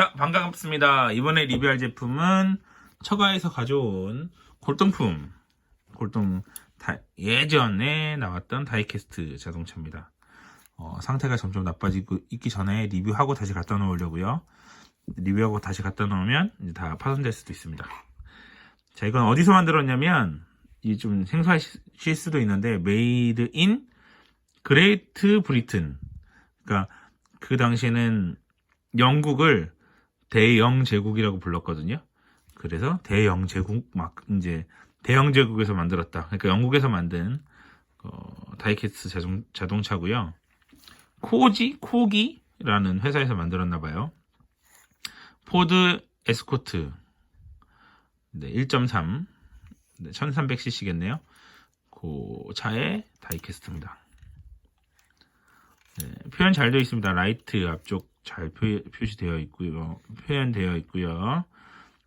자, 반갑습니다. 이번에 리뷰할 제품은 처가에서 가져온 골동품. 골동 다- 예전에 나왔던 다이캐스트 자동차입니다. 어, 상태가 점점 나빠지고 있기 전에 리뷰하고 다시 갖다 놓으려고요. 리뷰하고 다시 갖다 놓으면 다 파손될 수도 있습니다. 자, 이건 어디서 만들었냐면 이좀 생소하실 수도 있는데 메이드 인 그레이트 브리튼. 그러니까 그 당시에는 영국을 대영 제국이라고 불렀거든요. 그래서 대영 제국 막 이제 대영 제국에서 만들었다. 그러니까 영국에서 만든 어, 다이캐스트 자동, 자동차고요. 코지 코기라는 회사에서 만들었나 봐요. 포드 에스코트 네, 1.3 네, 1300cc겠네요. 그 차의 다이캐스트입니다. 네, 표현 잘 되어 있습니다. 라이트 앞쪽 잘 표, 표시되어 있고요. 표현되어 있고요.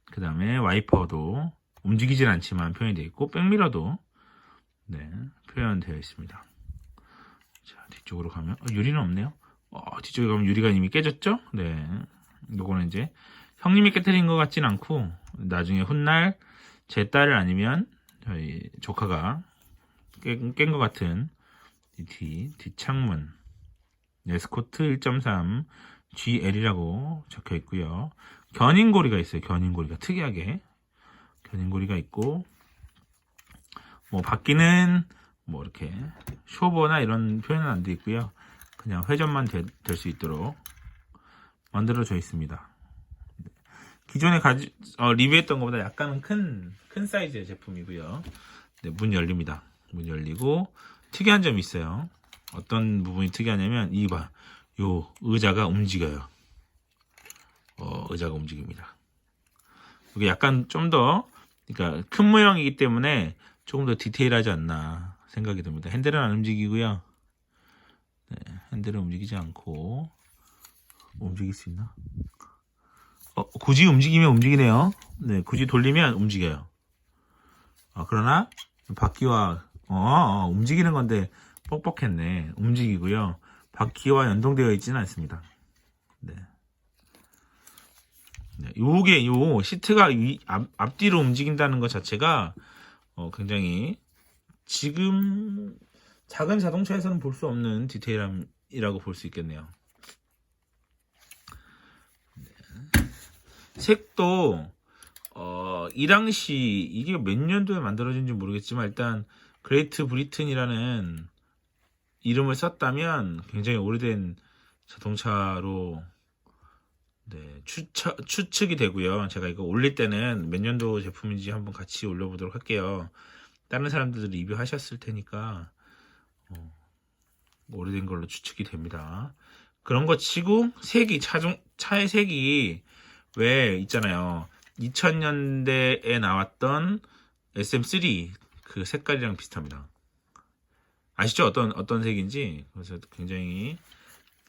그 다음에 와이퍼도 움직이진 않지만 표현이 되어 있고 백미러도 네, 표현되어 있습니다. 자 뒤쪽으로 가면 어, 유리는 없네요. 어, 뒤쪽에 가면 유리가 이미 깨졌죠? 네, 요거는 이제 형님이 깨뜨린 것 같진 않고 나중에 훗날 제 딸 아니면 저희 조카가 깬 것 같은 이뒤 뒷창문 에스코트 1.3 GL이라고 적혀 있고요. 견인고리가 있어요. 견인고리가 특이하게 견인고리가 있고 뭐 바퀴는 뭐 이렇게 쇼버나 이런 표현은 안 돼 있고요. 그냥 회전만 될 수 있도록 만들어져 있습니다. 기존에 가지 어, 리뷰했던 것보다 약간은 큰, 큰 사이즈의 제품이고요. 네, 문 열립니다. 문 열리고 특이한 점이 있어요. 어떤 부분이 특이하냐면 이봐 요 의자가 움직여요. 어, 의자가 움직입니다. 이게 약간 좀 더 그러니까 큰 모양이기 때문에 조금 더 디테일하지 않나 생각이 듭니다. 핸들은 안 움직이고요. 네, 핸들은 움직이지 않고 뭐 움직일 수 있나? 어, 굳이 움직이면 움직이네요. 네, 굳이 돌리면 움직여요. 아, 그러나 바퀴와 어, 어, 움직이는 건데 뻑뻑했네. 움직이고요. 바퀴와 연동되어 있지는 않습니다. 네. 네, 요게 요 시트가 위, 앞, 앞뒤로 움직인다는 것 자체가 어, 굉장히 지금 작은 자동차에서는 볼 수 없는 디테일함이라고 볼 수 있겠네요. 네. 색도 어, 이 당시 이게 몇 년도에 만들어진지 모르겠지만 일단 그레이트 브리튼이라는 이름을 썼다면 굉장히 오래된 자동차로 네, 추차, 추측이 되고요. 제가 이거 올릴 때는 몇 년도 제품인지 한번 같이 올려보도록 할게요. 다른 사람들도 리뷰하셨을 테니까 어, 오래된 걸로 추측이 됩니다. 그런 거 치고 색이 차종 차의 색이 왜 있잖아요. 2000년대에 나왔던 SM3 그 색깔이랑 비슷합니다. 아시죠? 어떤 어떤 색인지 그래서 굉장히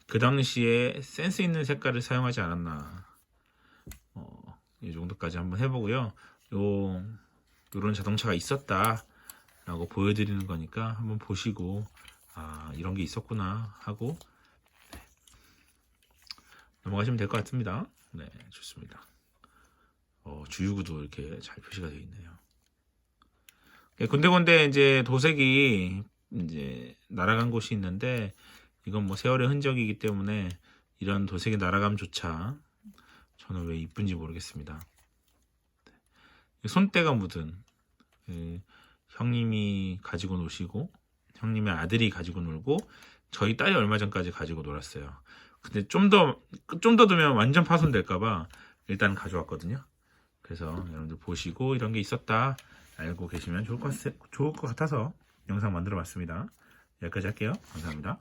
그 당시에 센스 있는 색깔을 사용하지 않았나. 어, 이 정도까지 한번 해보고요. 요 요런 자동차가 있었다라고 보여드리는 거니까 한번 보시고 아 이런 게 있었구나 하고 네. 넘어가시면 될 것 같습니다. 네, 좋습니다. 어, 주유구도 이렇게 잘 표시가 되어 있네요. 네, 군데군데 이제 도색이 이제 날아간 곳이 있는데 이건 뭐 세월의 흔적이기 때문에 이런 도색이 날아감조차 저는 왜 이쁜지 모르겠습니다. 네. 손때가 묻은 그 형님이 가지고 노시고 형님의 아들이 가지고 놀고 저희 딸이 얼마 전까지 가지고 놀았어요. 근데 좀 더 좀 더 두면 완전 파손될까봐 일단 가져왔거든요. 그래서 여러분들 보시고 이런 게 있었다 알고 계시면 좋을 것, 같, 좋을 것 같아서 영상 만들어 봤습니다. 여기까지 할게요. 감사합니다.